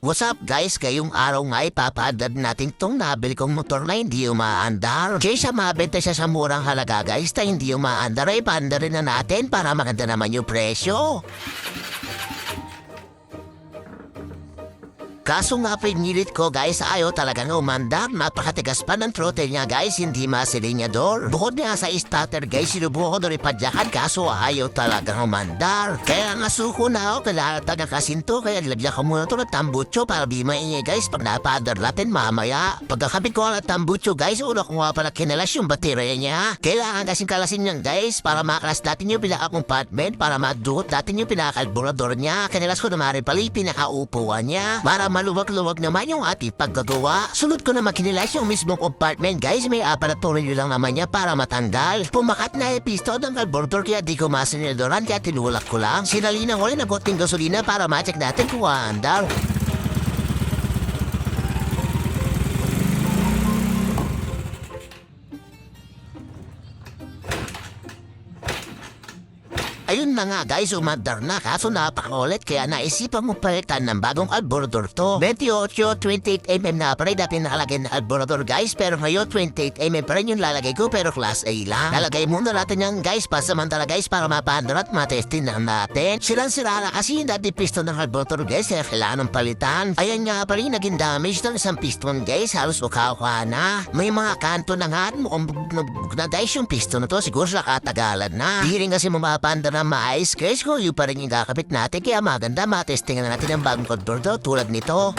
What's up guys? Ngayong araw nga ipapaadad natin tong nabili kong motor na hindi umaandar. Kaysa mabenta siya sa murang halaga guys na hindi umaandar ay paandarin na natin para maganda naman yung presyo. Kaso nga pinilit ko guys, ayaw talagang umandar. Napakatigas pa ng throttle niya guys, hindi masilinyador. Bukod nga sa starter guys, sinubukan ko doon ipadyakan kaso ayaw talagang umandar. Kaya nga suko na ako, kailangan taga kasinto, kaya lagyan ko muna ito ng tambutso para di maingay guys pag napadar natin mamaya. Pagkakabit ko ng tambutso guys, una ko nga pala kinalas yung baterya niya. Kailangan kasing kalasin niyan guys para makalas natin yung pinaka-compartment para maduot natin yung pinaka-carburetor niya. Kinalas ko naman rin pala yung pinaka-upuan niya para maluwag-luwag naman yung ating paggagawa. Sunod ko na makinilas yung mismong compartment guys, may tornilyo lang naman niya para matanggal. Pumakat na yung piston ng carburetor kaya di ko masinidoran kaya tinulak ko lang. Sinalina ko rin ang boting gasolina para ma-check natin kung aandar. Ayun na nga guys, umandar na kaso napakaulit kaya naisipan mo palitan ng bagong carburetor to. 28, 28mm na pa rin dati nakalagay na carburetor guys pero ngayon 28mm pa rin yung lalagay ko pero class A lang. Lalagay muna natin yan guys pasamantala guys para mapandar at matestin lang natin. Silang sira na kasi yung dati piston ng carburetor guys kaya kailangan ng palitan. Ayan nga pa rin naging damage ng isang piston guys halos ukawa na. May mga kanto na nga at mukhang na na guys yung piston na to siguro sa katagalan na. Di rin kasi mapapandar na maayos guys kung yun pa rin yung kakapit natin kaya maganda matestingan na natin ang bagong converter tulad nito.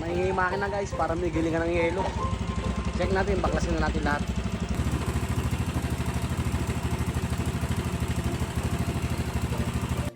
May makina guys para may ng yelo. Check natin, baklasin na natin lahat.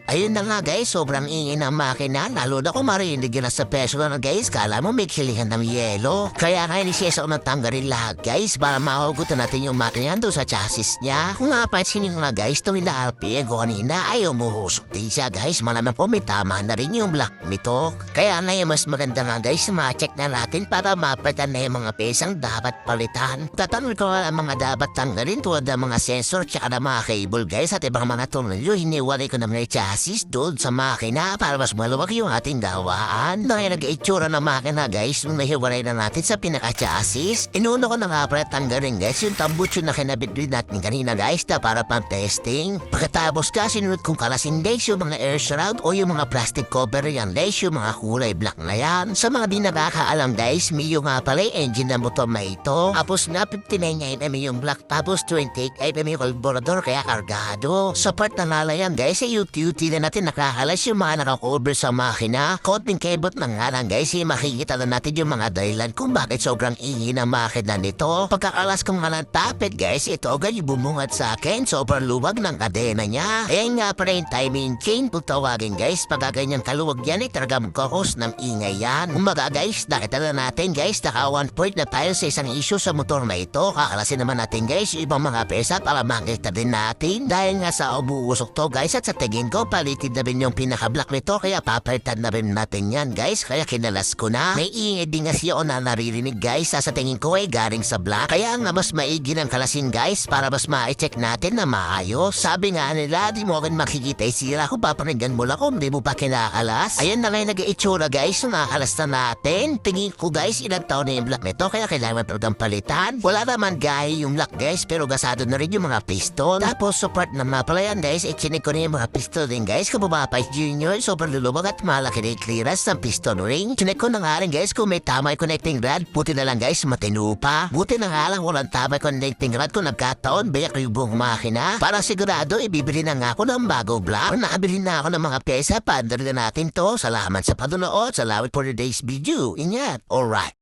Ayun na nga guys, sobrang ingin ng makina. Lalo na kung marinig yun na sa peso na guys, kala mo may kilingan ng yelo. Kaya nga inisesa ko ng tanggalin lahat guys para mahugutan natin yung makina doon sa chassis niya. Kung nga pansin nyo nga guys, itong ina-RPA ko kanina ay umuhusok din siya guys. Malamang po may tama na rin yung black nito. Kaya na yung mas maganda nga guys, ma-check na natin para mapalitan na yung mga pesang dapat palitan. Tatanong ko ang mga dapat tanggalin tulad ng mga sensor tsaka ng mga cable guys at ibang mga tornilyo. Hiniwalay ko naman yung chassis doon sa makina para mas maluwag yung ating gawaan. Dahil nag-itsura ng makina guys nung nahiwalay na natin sa pinaka-chassis. Inuno ko na nga pala tanggalin guys yung tambutso na kinabit din natin kanina guys na para pang testing. Pagkatapos ka sinunod kong kalasin guys yung mga air shroud o yung mga plastic cover yan guys yung mga kulay black na yan. Sa mga di nakakaalam guys, Mio nga pala engine ng motor na ito. Tapos nga 59 mm yung black tapos 28 mm yung carburetor kaya kargado. Sa part na lalayan guys, sa UT-UT na natin nakahalas yung mga nakakover sa makina. Konting kebot na nga lang guys, eh, makikita na natin yung mga dahilan kung bakit sobrang ingin ng makina nito. Pagkakalas ko nga ng tapet guys, ito agad yung bumungat sa akin. Sobrang luwag ng kadena niya. Ayan nga pa rin timing chain kung tawagin guys. Pagka ganyan kaluwag yan, eh, talaga magkakos ng ingay yan. Umaga guys, nakita na natin guys, naka one point na tayo sa isang issue sa motor na ito. Kakalasin naman natin guys yung ibang mga pesa para makita din natin. Dahil nga sa umuusok to guys at sa tingin ko palitin na rin yung pinaka-black nito kaya papalitan na rin natin yan guys. Kaya kinalas ko na. May ingay din kasi ako na naririnig guys. Sa tingin ko ay galing sa black. Kaya nga mas maigi ng kalasin guys para mas ma-check natin na maayos. Sabi nga nila di mo rin makikita yung sira kung paparinggan mo lang kung di mo pa kinakalas. Ayan na nga yung nag-iitsura guys. Nakakalas na natin. Tingin ko guys ilang taon na yung black nito kaya kailangan talagang palitan. Wala naman gaya yung black guys pero gasado na rin yung mga piston. Tapos support na mapalayan guys. Ichinig ko na yung mga piston din guys. Kung bumapay junior sobrang lulubog at malaki na clearance ng piston ring. Chinek ko na nga rin guys kung may tama yung connecting rod. Buti na lang guys matino pa. Buti na nga lang walang tama yung connecting rod kung nagkataon bayak yung buong makina. Para sigurado ibibili na nga ako ng bago black. Nakabili na ako ng mga pyesa. Pandar na natin to. Salamat sa panunood. Salamat for today's video. Ingat. Alright.